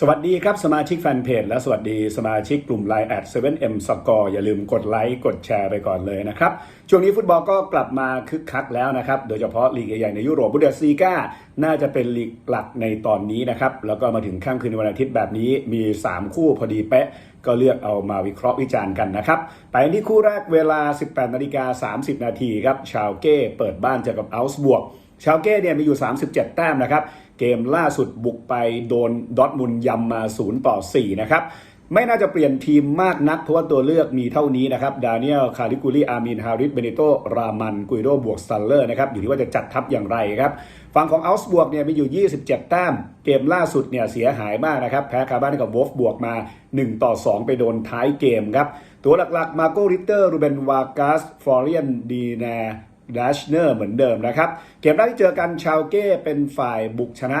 สวัสดีครับ สมาชิกแฟนเพจและสวัสดีสมาชิกกลุ่ม Line แอด 7M Score อย่าลืมกดไลค์กดแชร์ไปก่อนเลยนะครับ ช่วงนี้ฟุตบอลก็กลับมาคึกคักแล้วนะครับ โดยเฉพาะลีกใหญ่ในยุโรปบุนเดสลีกาน่าจะเป็นลีกหลักในตอนนี้นะครับ แล้วก็มาถึงค่ำคืนวันอาทิตย์แบบนี้มี 3 คู่พอดีเป๊ะก็เลือกเอามาวิเคราะห์วิจารณ์กันนะครับ ไปที่คู่แรกเวลา 18นาฬิกา30นาทีครับชาวเก้เปิดบ้านเจอกับอัลส์บวก ชาวเก้เนี่ยมีอยู่ 37 แต้มนะครับ เกมล่าสุดบุกไปโดนดอทมุนด์ยำมา 0 ต่อ 4 นะครับ ไม่น่าจะเปลี่ยนทีมมากนัก เพราะว่าตัวเลือกมีเท่านี้นะครับ ดานิเอลคาริกูลีอามิน ฮาริส เบเนโต รามัน กุยโด บวกสัลเลอร์นะครับ อยู่ที่ว่าจะจัดทัพอย่างไรครับ ฝั่งของอัลส์บวกเนี่ยมีอยู่ 27 แต้ม เกมล่าสุดเนี่ยเสียหายมากนะครับ แพ้คาบ้านกับวอฟบวกมา 1 ต่อ 2 ไปโดนท้ายเกมครับ ตัวหลักๆ มาโกริเตอร์ รูเบน วากัส ฟลอเรียน ดีนา ดัชเนอร์เหมือนเดิมนะครับ เกมแรกที่เจอกันชาวเก้เป็นฝ่ายบุกชนะ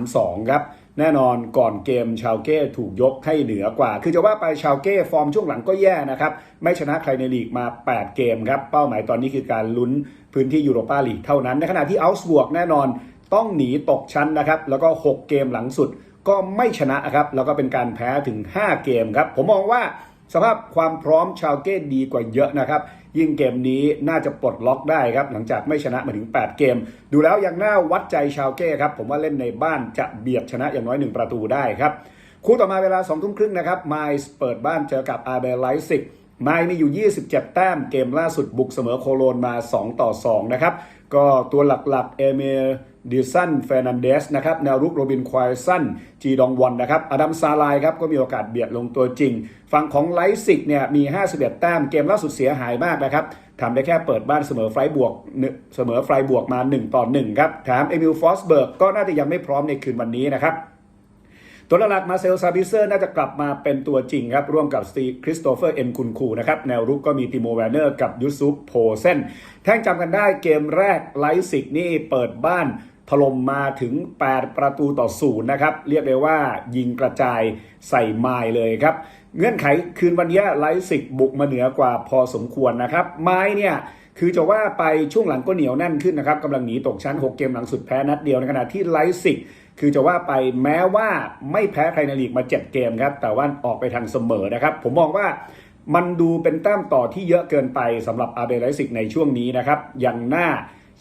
3-2 ครับ แน่นอนก่อนเกมชาวเก้ถูกยกให้เหนือกว่า คือจะว่าไปชาวเก้ฟอร์มช่วงหลังก็แย่นะครับ ไม่ชนะใครในลีกมา 8 เกมครับ เป้าหมายตอนนี้คือการลุ้นพื้นที่ยูโรปาลีกเท่านั้น ในขณะที่อัลส์บวกแน่นอนต้องหนีตกชั้นนะครับ แล้วก็ 6 เกมหลังสุดก็ไม่ชนะครับ แล้วก็เป็นการแพ้ถึง 5 เกมครับ ผมมองว่า สภาพความพร้อมชาวเก้ดีกว่าเยอะนะครับ ยิ่งเกมนี้น่าจะปลดล็อกได้ครับ หลังจากไม่ชนะมาถึง 8 เกม ดูแล้วยังน่าวัดใจชาวเก้ครับ ผมว่าเล่นในบ้านจะเบียดชนะอย่างน้อย 1 ประตูได้ครับ คู่ต่อมาเวลา2ทุ่มครึ่งนะครับไมส์เปิดบ้านเจอกับอาเบลไลซิก ไมมีอยู่ 27 แต้ม เกมล่าสุดบุกเสมอโคโลนมา 2 ต่อ 2 นะครับ ก็ตัวหลักๆ เอเมดิสันเฟรนันเดสนะครับแนวรุกโรบินควายสันจีดองวอนนะครับอดัมซาลายครับก็มีโอกาสเบียดลงตัวจริง ฝั่งของไลซิกเนี่ยมี 51 แต้ม เกมล่าสุดเสียหายมากนะครับทำได้แค่เปิดบ้านเสมอไฟบวกเสมอไฟบวกมา 1 ต่อ 1 ครับแถมเอมิลฟอสเบิร์กก็น่าจะยังไม่พร้อมในคืนวันนี้นะครับ ตัวหลักมาเซลซาบิเซอร์น่าจะกลับมาเป็นตัวจริงครับ ร่วมกับสตีคริสโตเฟอร์เอ็นคุนคูนะครับ แนวรุกก็มีติโมแวนเนอร์กับยูซุปโพเซนแท่งจำกันได้เกมแรกไลซิกนี่เปิดบ้าน ถล่มมาถึง 8 ประตูต่อศูนย์นะครับ เรียกได้ว่ายิงกระจายใส่ไมล์เลยครับ เงื่อนไขคืนวันนี้ไลซิกบุกมาเหนือกว่าพอสมควรนะครับ ไม้เนี่ยคือจะว่าไปช่วงหลังก็เหนียวแน่นขึ้นนะครับกำลังหนีตกชั้น 6 เกมหลังสุดแพ้นัดเดียวในขณะที่ไลซิกคือจะว่าไปแม้ว่าไม่แพ้ใครในลีกมา 7 เกมครับแต่ว่าออกไปทางเสมอนะครับ ผมมองว่ามันดูเป็นแต้มต่อที่เยอะเกินไปสำหรับอาเบไลซิกในช่วงนี้นะครับยังหน่า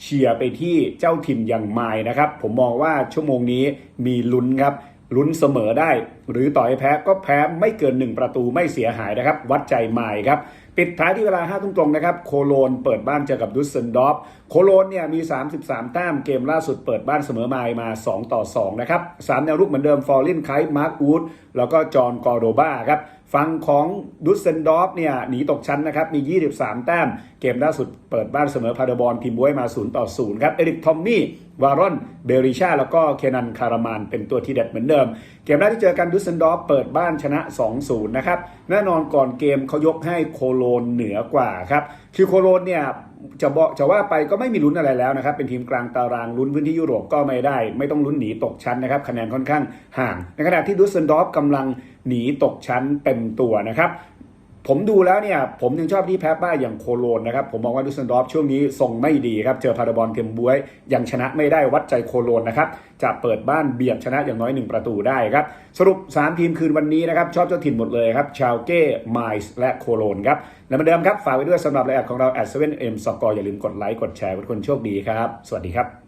เชียร์ไปที่เจ้าถิ่นอย่างไม้นะครับ ผมมองว่าชั่วโมงนี้มีลุ้นครับลุ้นเสมอได้หรือต่อให้แพ้ก็แพ้ไม่เกิน 1 ประตูไม่เสียหายนะครับ วัดใจไมายครับ ปิดท้ายที่เวลา5ทุ่มตรงนะครับ โคโลนเปิดบ้านเจอกับดุสเซนดอฟโคโลนเนี่ยมี 33 แต้มเกมล่าสุดเปิดบ้านเสมอไมายมา 2 ต่อ 2 นะครับ3แนวรุกเหมือนเดิมฟอร์ลินไคมาร์คอูดแล้วก็จอห์นกอร์โดบ้าครับฝั่งของดุสเซนดอฟเนี่ยหนีตกชั้นนะครับมี 23 แต้ม เกมล่าสุดเปิดบ้านเสมอพาเดบอลทีมบวยมา 0 ต่อ 0 ครับเอริกทอมมี่วารอนเบริชาแล้วก็เคนันคารามานเป็นตัวที่เด็ดเหมือนเดิม เกมแรกที่เจอกันดุสเซนดอฟเปิดบ้านชนะ 2-0 นะครับ แน่นอนก่อนเกมเขายกให้โคโลนเหนือกว่าครับคือโคโลนเนี่ยจะบอกจะว่าไปก็ไม่มีลุ้นอะไรแล้วนะครับ เป็นทีมกลางตารางลุ้นพื้นที่ยุโรปก็ไม่ได้ ไม่ต้องลุ้นหนีตกชั้นนะครับ คะแนนค่อนข้างห่าง ในขณะที่ดุสเซนดอฟกำลังหนีตกชั้นเต็มตัวนะครับ ผมดูแล้วเนี่ย ผมยังชอบที่แพ้ป้าอย่างโคโลนนะครับ ผมมองว่าดุสเซนดอฟช่วงนี้ทรงไม่ดีครับ เจอพาราบอลเทมบวย ยังชนะไม่ได้วัดใจโคโลนนะครับ จะเปิดบ้านเบียดชนะอย่างน้อย 1 ประตูได้ครับ สรุป 3 ทีมคืนวันนี้นะครับ ชอบเจ้าถิ่นหมดเลยครับ ชาวเก้ไมส์และโคโลนครับ และเหมือนเดิมครับ ฝากไว้ด้วยสำหรับรายการของเราแอดเซเว่นเอ็มสกอร์อย่าลืมกดไลค์กดแชร์เป็นคนโชคดีครับ สวัสดีครับ